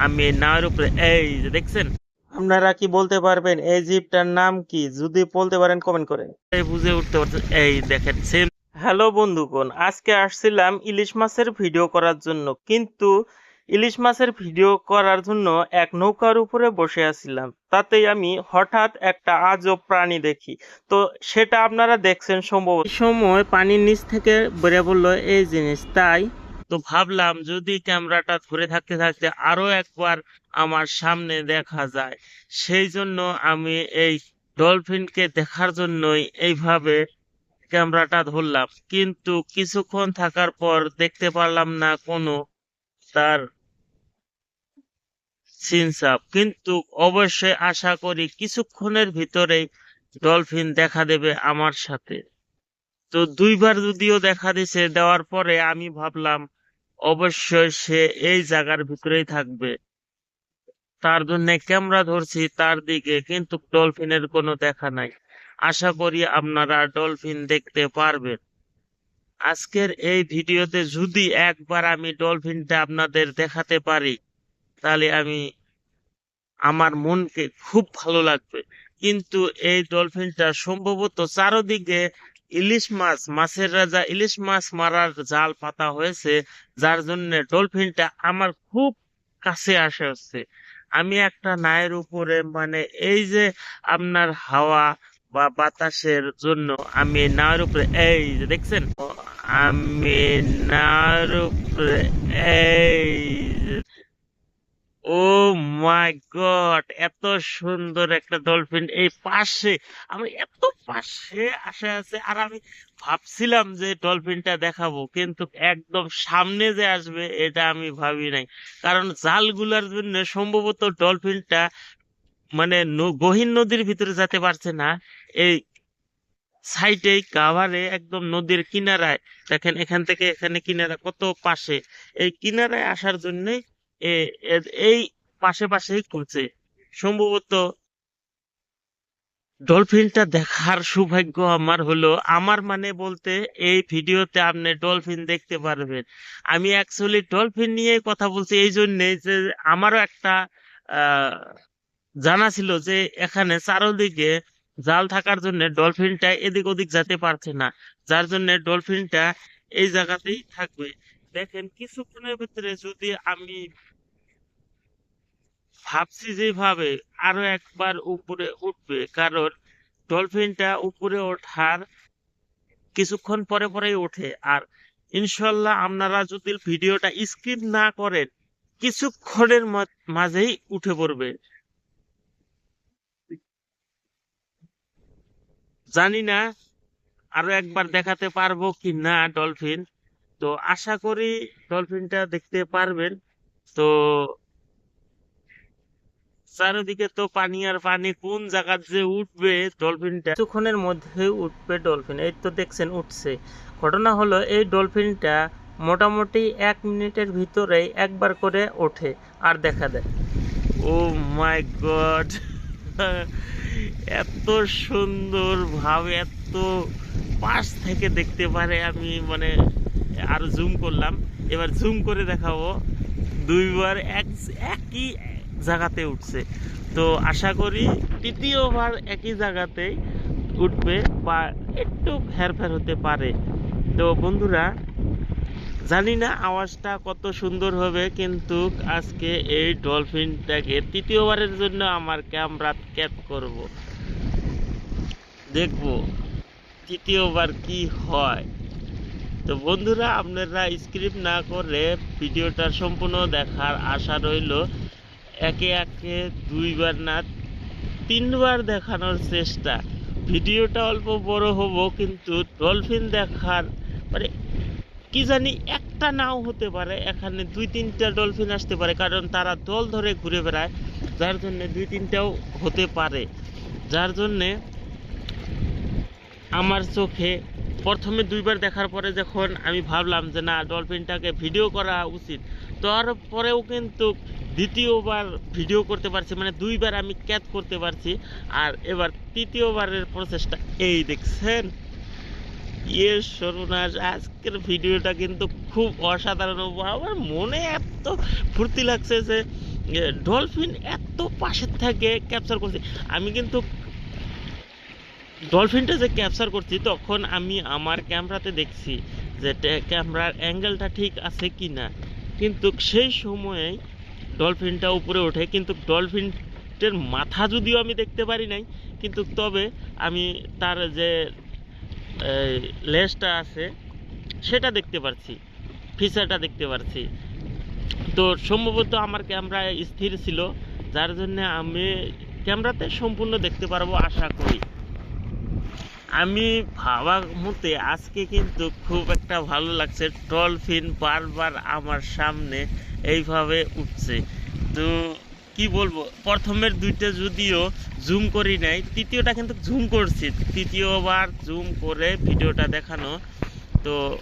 আমি নাওয়ের উপরে এই যে দেখছেন? আপনারা কি বলতে পারবেন এই জিপটার নাম কি? যদি বলতে পারেন কমেন্ট করে এই বুঝে উঠতে পারছেন এই দেখেন সেম হ্যালো বন্ধুগণ আজকে আসছিলাম ইলিশ মাছের ভিডিও করার জন্য কিন্তু ইলিশ মাছের ভিডিও করার জন্য এক নৌকার উপরে বসে আছিলাম। তাতেই আমি হঠাৎ একটা আজব প্রাণী দেখি। তো সেটা আপনারা দেখছেন সম্ভবত। এই সময় পানির নিচ থেকে বেড়ে বলল এই জিনিস তাই তো ভাবলাম যদি ক্যামেরাটা ধরে থাকতে থাকতে আরও একবার আমার সামনে দেখা যায়, সেই জন্য আমি এই ডলফিনকে দেখার জন্যই এইভাবে ক্যামেরাটা ধরলাম। কিন্তু কিছুক্ষণ থাকার পর দেখতে পারলাম না কোনো তার সিনসাপ। কিন্তু অবশ্যই আশা করি কিছুক্ষণের ভিতরেই ডলফিন দেখা দেবে আমার সাথে। তো দুইবার যদিও দেখা দিছে, দেওয়ার পরে আমি ভাবলাম অবশ্যই সে এই জায়গার ভিতরেই থাকবে। তার জন্য ক্যামেরা ধরছি তার দিকে, কিন্তু ডলফিনের কোনো দেখা নাই। আশা করি আপনারা ডলফিন দেখতে পারবেন। আজকের এই ভিডিওতে যদি একবার আমি ডলফিনটা আপনাদের দেখাতে পারি, তাহলে আমি, আমার মনকে খুব ভালো লাগবে। কিন্তু এই ডলফিনটা সম্ভবত চারদিকে ইলিশ মাছ, মাছের রাজা ইলিশ মাছ মারার জাল পাতা হয়েছে, যার জন্য ডলফিনটা আমার খুব কাছে আসে হচ্ছে। আমি একটা নায়ের উপরে মানে এই যে আপনার হাওয়া বা বাতাসের জন্য আমি নায়ের উপরে, এই যে দেখছেন? আমি নায়ের উপরে, এই ও মাই গড, এত সুন্দর একটা ডলফিন এই পাশে, আমি এত পাশে আসে আছে, আর আমি ভাবছিলাম যে ডলফিনটা দেখাবো, কিন্তু একদম সামনে যে আসবে, এটা আমি ভাবি নাই। কারণ জালগুলার জন্য সম্ভবত ডলফিনটা মানে গহীন নদীর ভিতরে যেতে পারছে না, এই সাইডে কাভারে একদম নদীর কিনারায়, দেখেন এখান থেকে এখানে কিনারা কত পাশে, এই কিনারায় আসার জন্য এই পাশে পাশেই করছে সম্ভবত ডলফিনটা দেখার সৌভাগ্য আমার হলো, আমার মানে বলতে এই ভিডিওতে আপনি ডলফিন দেখতে পারবেন। আমি অ্যাকচুয়ালি ডলফিন নিয়ে কথা বলছি এই জন্যে যে আমারও একটা জানা ছিল যে এখানে চারদিকে জাল থাকার জন্য ডলফিনটা এদিক ওদিক যেতে পারছে না। যার জন্য ডলফিনটা এই জায়গাতেই থাকবে। দেখেন, কিছুক্ষণের ভিতরে যদি আমি ভাবছি যেভাবে আরও একবার উপরে উঠবে, কারণ ডলফিনটা উপরে ওঠার কিছুক্ষণ পরে পরেই ওঠে। আর ইনশাল্লাহ আপনারা যদি ভিডিওটা স্কিপ না করেন, কিছুক্ষণের মাঝেই উঠে পড়বে। জানি না আরও একবার দেখাতে পারব কি না ডলফিন। তো আশা করি ডলফিনটা দেখতে পারবেন। তো চারিদিকে তো পানি আর পানি কোন জায়গা যে উঠবে ডলফিনটা কিছুক্ষণের মধ্যে উঠবে ডলফিন এই তো দেখছেন উঠছে। ঘটনা হলো এই ডলফিনটা মোটামুটি এক মিনিটের ভিতরেই একবার করে ওঠে আর দেখা দেয়। Oh my God! এত সুন্দর ভাবে এত পাশ থেকে দেখতে পারে আমি মানে আর জুম করলাম। এবার জুম করে দেখাবো। দুইবার এক একই জায়গাতে উঠছে। তো আশা করি তৃতীয়বার একই জায়গাতেই উঠবে বা একটু হেরফের হতে পারে। তো বন্ধুরা, জানি না আওয়াজটা কত সুন্দর হবে, কিন্তু আজকে এই ডলফিনটাকে তৃতীয়বারের জন্য আমার ক্যামেরা ক্যাপ করব। দেখব তৃতীয়বার কি হয়। তো বন্ধুরা, আপনারা স্ক্রিপ্ট না করে ভিডিওটা সম্পূর্ণ দেখার আশা রইল। একে একে দুইবার না, তিনবার দেখানোর চেষ্টা। ভিডিওটা অল্প বড় হব, কিন্তু ডলফিন দেখার মানে কি জানি একটা নাও হতে পারে, এখানে দুই তিনটা ডলফিন আসতে পারে, কারণ তারা দল ধরে ঘুরে বেড়ায়, যার জন্য দুই তিনটাও হতে পারে। যার জন্যে আমার চোখে প্রথমে দুইবার দেখার পরে যখন আমি ভাবলাম যে না, ডলফিনটাকে ভিডিও করা উচিত, তারপরেও কিন্তু দ্বিতীয়বার ভিডিও করতে পারছি মানে দুইবার আমি ক্যাচ করতে পারছি, আর এবার তৃতীয়বারের প্রসেসটা এই দেখছেন? ইয়ে সর্বনাশ, আজকের ভিডিওটা কিন্তু খুব অসাধারণ। আমার মনে এত ফুর্তি লাগছে যে ডলফিন এত পাশের থেকে ক্যাপচার করছি। আমি কিন্তু ডলফিনটা যে ক্যাপচার করছি, তখন আমি আমার ক্যামেরাতে দেখছি যে ক্যামেরার অ্যাঙ্গেলটা ঠিক আছে কি না কিন্তু সেই সময়ে ডলফিনটা উপরে ওঠে, কিন্তু ডলফিনটার মাথা যদিও আমি দেখতে পারি নাই, কিন্তু তবে আমি তার যে লেজটা আছে, সেটা দেখতে পারছি, ফিচারটা দেখতে পারছি। তো সম্ভবত আমার ক্যামেরা স্থির ছিল, যার জন্য আমি ক্যামেরাতে সম্পূর্ণ দেখতে পারব, আশা করি। আমি ভাবার মতে আজকে কিন্তু খুব একটা ভালো লাগছে। ডলফিন বারবার আমার সামনে এইভাবে উঠছে। তো কি বলব? প্রথমের দুইটা যদিও জুম করি নাই, তৃতীয়টা কিন্তু জুম করছি। তৃতীয়বার জুম করে ভিডিওটা দেখানো। তো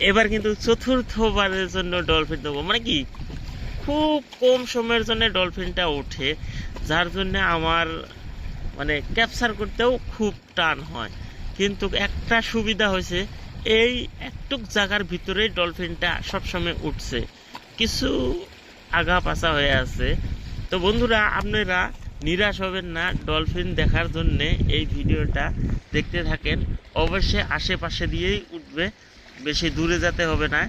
এবার কিন্তু চতুর্থবারের জন্য ডলফিন দেবো। মানে কি? খুব কম সময়ের জন্য ডলফিনটা ওঠে। যার জন্য আমার মানে ক্যাপচার করতেও খুব টান হয়। কিন্তু একটা সুবিধা হয়েছে, এই একটুক জায়গার ভিতরেই ডলফিনটা সবসময় উঠছে। কিছু আগা পাছা হয়ে আছে। তো বন্ধুরা, আপনারা নিরাশ হবেন না ডলফিন দেখার জন্যে এই ভিডিওটা দেখতে থাকেন। অবশ্যই আশেপাশে দিয়েই উঠবে, বেশি দূরে যেতে হবে না।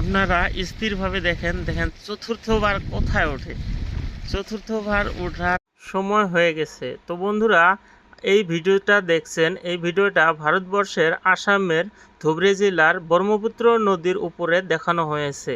আপনারা স্থিরভাবে দেখেন দেখেন চতুর্থবার কোথায় ওঠে? চতুর্থবার ওঠার সময় হয়ে গেছে। তো বন্ধুরা, এই ভিডিওটা দেখছেন, এই ভিডিওটা ভারতবর্ষের আসামের ধুবড়ী জেলার ব্রহ্মপুত্র নদীর উপরে দেখানো হয়েছে।